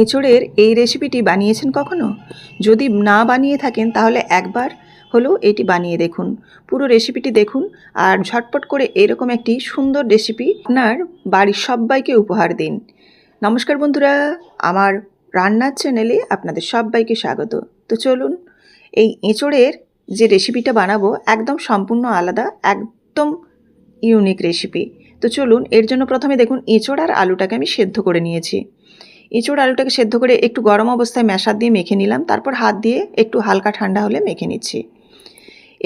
এঁচোড়ের এই রেসিপিটি বানিয়েছেন কখনো? যদি না বানিয়ে থাকেন, তাহলে একবার হলেও এটি বানিয়ে দেখুন। পুরো রেসিপিটি দেখুন আর ঝটপট করে এরকম একটি সুন্দর রেসিপি আপনার বাড়ির সবাইকে উপহার দিন। নমস্কার বন্ধুরা, আমার রান্নার চ্যানেলে আপনাদের সবাইকে স্বাগত। তো চলুন, এই এঁচোড়ের যে রেসিপিটা বানাবো, একদম সম্পূর্ণ আলাদা, একদম ইউনিক রেসিপি তো চলুন, এর জন্য প্রথমে দেখুন, এঁচোড় আর আলুটাকে আমি সেদ্ধ করে নিয়েছি। এঁচোড় আলুটাকে সেদ্ধ করে একটু গরম অবস্থায় ম্যাশার দিয়ে মেখে নিলাম। তারপর হাত দিয়ে একটু হালকা ঠান্ডা হলে মেখে নিচ্ছি।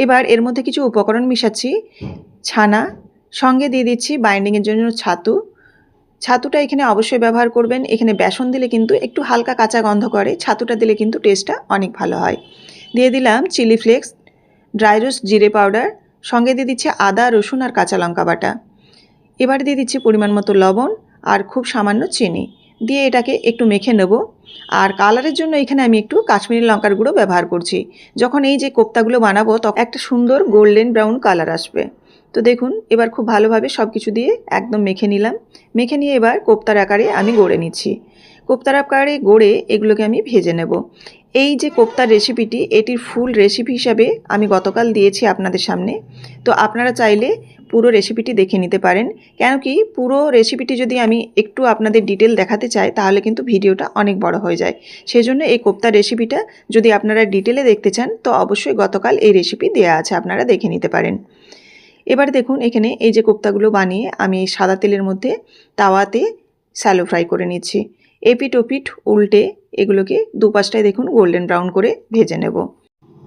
এবার এর মধ্যে কিছু উপকরণ মিশাচ্ছি। ছানা, সঙ্গে দিয়ে দিচ্ছি বাইন্ডিংয়ের জন্য ছাতু। ছাতুটা এখানে অবশ্যই ব্যবহার করবেন। এখানে বেসন দিলে কিন্তু একটু হালকা কাঁচা গন্ধ করে, ছাতুটা দিলে কিন্তু টেস্টটা অনেক ভালো হয়। দিয়ে দিলাম চিলি ফ্লেক্স ড্রাই রোস্ট জিরে পাউডার সঙ্গে দিয়ে দিচ্ছি আদা, রসুন আর কাঁচা লঙ্কা বাটা। এবার দিয়ে দিচ্ছি পরিমাণ মতো লবণ আর খুব সামান্য চিনি। দিয়ে এটাকে একটু মেখে নেব। আর কালারের জন্য এখানে আমি একটু কাশ্মীরি লঙ্কার গুঁড়ো ব্যবহার করছি। যখন এই যে কোপ্তাগুলো বানাবো, তখন একটা সুন্দর গোল্ডেন ব্রাউন কালার আসবে। তো দেখুন, এবার খুব ভালোভাবে সব কিছু দিয়ে একদম মেখে নিলাম। মেখে নিয়ে এবার কোপ্তার আকারে আমি গড়ে নিচ্ছি। কোপ্তার আকারে গড়ে এগুলোকে আমি ভেজে নেব। এই যে কোপ্তার রেসিপিটি, এটির ফুল রেসিপি হিসাবে আমি গতকাল দিয়েছি আপনাদের সামনে। তো আপনারা চাইলে পুরো রেসিপিটি দেখে নিতে পারেন। কেন কি পুরো রেসিপিটি যদি আমি একটু আপনাদের ডিটেল দেখাতে চাই, তাহলে কিন্তু ভিডিওটা অনেক বড় হয়ে যায়। সেই জন্য এই কোপ্তার রেসিপিটা যদি আপনারা ডিটেলে দেখতে চান, তো অবশ্যই গতকাল এই রেসিপি দেওয়া আছে, আপনারা দেখে নিতে পারেন। এবার দেখুন, এখানে এই যে কোপ্তাগুলো বানিয়ে আমি এই সাদা তেলের মধ্যে তাওয়াতে স্যালো ফ্রাই করে নিচ্ছি। এপিট ওপিট উল্টে এগুলোকে দুপাশটায় দেখুন গোল্ডেন ব্রাউন করে ভেজে নেব।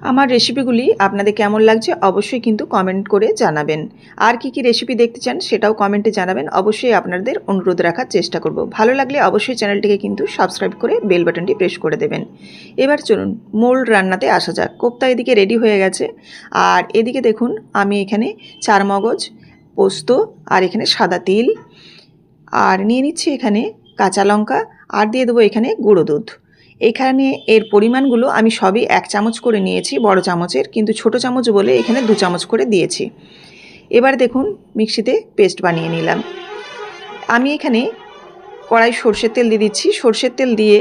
আমার রেসিপিগুলি আপনাদের কেমন লাগছে অবশ্যই কিন্তু কমেন্ট করে জানাবেন। আর কি কি রেসিপি দেখতে চান সেটাও কমেন্টে জানাবেন। অবশ্যই আপনাদের অনুরোধ রাখার চেষ্টা করব। ভালো লাগলে অবশ্যই চ্যানেলটিকে কিন্তু সাবস্ক্রাইব করে বেল বাটনটি প্রেস করে দেবেন। এবার চলুন, মূল রান্নাতে আসা যাক। কোপ্তা এদিকে রেডি হয়ে গেছে। আর এদিকে দেখুন, আমি এখানে চার মগজ পোস্ত আর এখানে সাদা তিল। আর নিয়ে নিচ্ছি এখানে কাঁচা লঙ্কা। আর দিয়ে দেবো এখানে গুঁড়ো দুধ। এখানে এর পরিমাণগুলো আমি সবই এক চামচ করে নিয়েছি, বড় চামচের, কিন্তু ছোট চামচ বলে এখানে দু চামচ করে দিয়েছি। এবার দেখুন, মিক্সিতে পেস্ট বানিয়ে নিলাম। আমি এখানে কড়াই সর্ষের তেল দিয়ে দিচ্ছি। সর্ষের তেল দিয়ে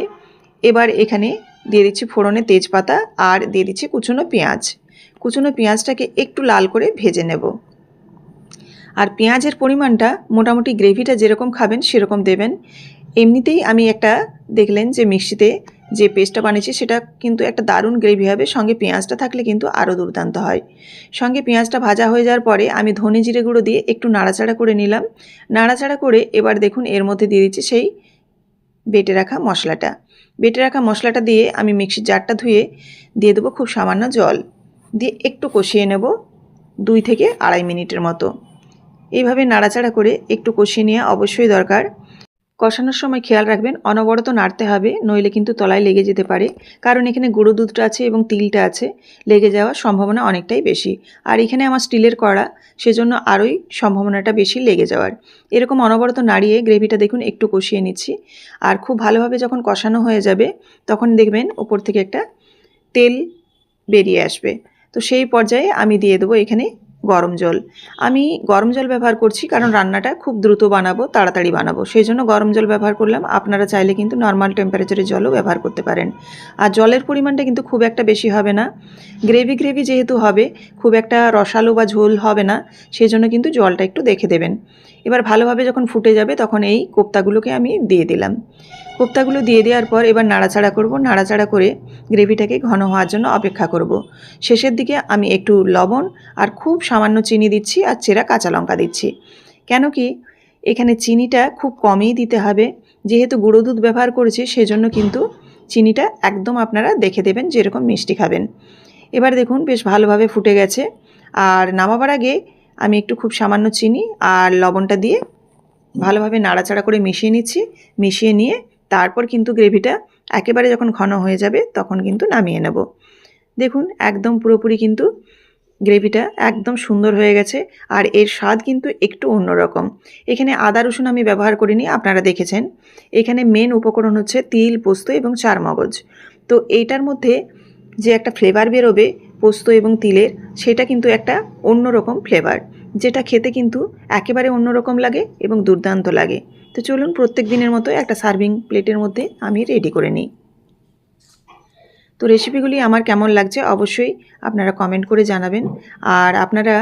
এবার এখানে দিয়ে দিচ্ছি ফোড়নে তেজপাতা আর দিয়ে দিচ্ছি কুচনো পেঁয়াজ। কুচনো পেঁয়াজটাকে একটু লাল করে ভেজে নেব। আর পেঁয়াজের পরিমাণটা মোটামুটি গ্রেভিটা যেরকম খাবেন সেরকম দেবেন। এমনিতেই আমি একটা দেখলেন যে মিক্সিতে যে পেস্টটা বানিয়েছি সেটা কিন্তু একটা দারুণ গ্রেভি হবে, সঙ্গে পেঁয়াজটা থাকলে কিন্তু আরও দুর্দান্ত হয়। সঙ্গে পেঁয়াজটা ভাজা হয়ে যাওয়ার পরে আমি ধনে জিরে গুঁড়ো দিয়ে একটু নাড়াচাড়া করে নিলাম। নাড়াচাড়া করে এবার দেখুন এর মধ্যে দিয়ে দিচ্ছি সেই বেটে রাখা মশলাটা। বেটে রাখা মশলাটা দিয়ে আমি মিক্সির জারটা ধুয়ে দিয়ে দেবো খুব সামান্য জল। দিয়ে একটু কষিয়ে নেব দুই থেকে আড়াই মিনিটের মতো। এইভাবে নাড়াচাড়া করে একটু কষিয়ে নেওয়া অবশ্যই দরকার। কষানোর সময় খেয়াল রাখবেন, অনবরত নাড়তে হবে, নইলে কিন্তু তলায় লেগে যেতে পারে। কারণ এখানে গুঁড়ো দুধটা আছে এবং তিলটা আছে, লেগে যাওয়ার সম্ভাবনা অনেকটাই বেশি। আর এখানে আমার স্টিলের কড়া, সেজন্য আরোই সম্ভাবনাটা বেশি লেগে যাওয়ার। এরকম অনবরত নাড়িয়ে গ্রেভিটা দেখুন, একটু কষিয়ে নিচ্ছি। আর খুব ভালোভাবে যখন কষানো হয়ে যাবে, তখন দেখবেন ওপর থেকে একটা তেল বেরিয়ে আসবে। তো সেই পর্যায়ে আমি দিয়ে দেবো এখানে গরম জল। আমি গরম জল ব্যবহার করছি কারণ রান্নাটা খুব দ্রুত বানাবো, তাড়াতাড়ি বানাবো। সেই জন্য গরম জল ব্যবহার করলাম। আপনারা চাইলে কিন্তু নর্মাল টেম্পারেচারের জলও ব্যবহার করতে পারেন। আর জলের পরিমাণটা কিন্তু খুব একটা বেশি হবে না। গ্রেভি গ্রেভি যেহেতু হবে, খুব একটা রসালো বা ঝোল হবে না, সেই জন্য কিন্তু জলটা একটু দেখে দেবেন। এবার ভালোভাবে যখন ফুটে যাবে, তখন এই কোপ্তাগুলোকে আমি দিয়ে দিলাম। কোপ্তাগুলো দিয়ে দেওয়ার পর এবার নাড়াচাড়া করব। নাড়াচাড়া করে গ্রেভিটাকে ঘন হওয়ার জন্য অপেক্ষা করব। শেষের দিকে আমি একটু লবণ আর খুব সামান্য চিনি দিচ্ছি আর চেরা কাঁচা লঙ্কা দিচ্ছি। কেন কি? এখানে চিনিটা খুব কমই দিতে হবে। যেহেতু গুঁড়ো দুধ ব্যবহার করেছি, সেজন্য কিন্তু চিনিটা একদম আপনারা দেখে দেবেন যেরকম মিষ্টি খাবেন। এবার দেখুন, বেশ ভালোভাবে ফুটে গেছে। আর নামাবার আগে আমি একটু খুব সামান্য চিনি আর লবণটা দিয়ে ভালোভাবে নাড়াচাড়া করে মিশিয়ে নিচ্ছি। মিশিয়ে নিয়ে তারপর কিন্তু গ্রেভিটা একেবারে যখন ঘন হয়ে যাবে, তখন কিন্তু নামিয়ে নেব। দেখুন, একদম পুরোপুরি কিন্তু গ্রেভিটা একদম সুন্দর হয়ে গেছে আর এর স্বাদ কিন্তু একটু অন্যরকম। এখানে আদা, রসুন আমি ব্যবহার করিনি, আপনারা দেখেছেন। এখানে মেন উপকরণ হচ্ছে তিল, পোস্ত এবং চার মগজ তো এইটার মধ্যে যে একটা ফ্লেভার বেরোবে পোস্ত এবং তিলের, সেটা কিন্তু একটা অন্যরকম ফ্লেভার যেটা খেতে কিন্তু একেবারে অন্যরকম লাগে এবং দুর্দান্ত লাগে। তো চলুন প্রত্যেক দিনের মতো একটা সার্ভিং প্লেটের মধ্যে আমি রেডি করে নিই। তো রেসিপিগুলি আমার কেমন লাগছে অবশ্যই আপনারা কমেন্ট করে জানাবেন। আর আপনারা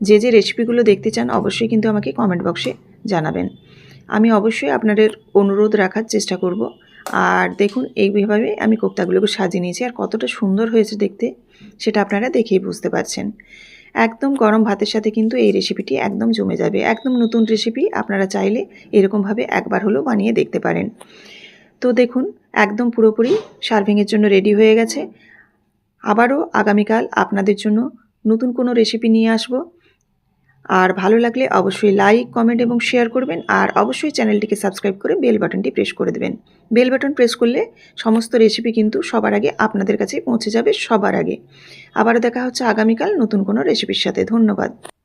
যে যে রেসিপিগুলো দেখতে চান অবশ্যই কিন্তু আমাকে কমেন্ট বক্সে জানাবেন। আমি অবশ্যই আপনাদের অনুরোধ রাখার চেষ্টা করব। আর দেখুন, এইভাবে আমি কোপ্তাগুলোকে সাজিয়ে নিয়েছি আর কতটা সুন্দর হয়েছে দেখতে, সেটা আপনারা দেখেই বুঝতে পারছেন। একদম গরম ভাতের সাথে কিন্তু এই রেসিপিটি একদম জমে যাবে। একদম নতুন রেসিপি আপনারা চাইলে এরকমভাবে একবার হলেও বানিয়ে দেখতে পারেন। তো দেখুন, একদম পুরোপুরি সার্ভিংয়ের জন্য রেডি হয়ে গেছে। আবারও আগামীকাল আপনাদের জন্য নতুন কোনো রেসিপি নিয়ে আসব। আর ভালো লাগলে অবশ্যই লাইক কমেন্ট এবং শেয়ার করবেন। আর অবশ্যই চ্যানেলটিকে সাবস্ক্রাইব করে বেল বাটনটি প্রেস করে দেবেন। বেল বাটন প্রেস করলে সমস্ত রেসিপি কিন্তু সবার আগে আপনাদের কাছে পৌঁছে যাবে সবার আগে। আবারও দেখা হচ্ছে আগামীকাল নতুন কোনো রেসিপির সাথে। ধন্যবাদ।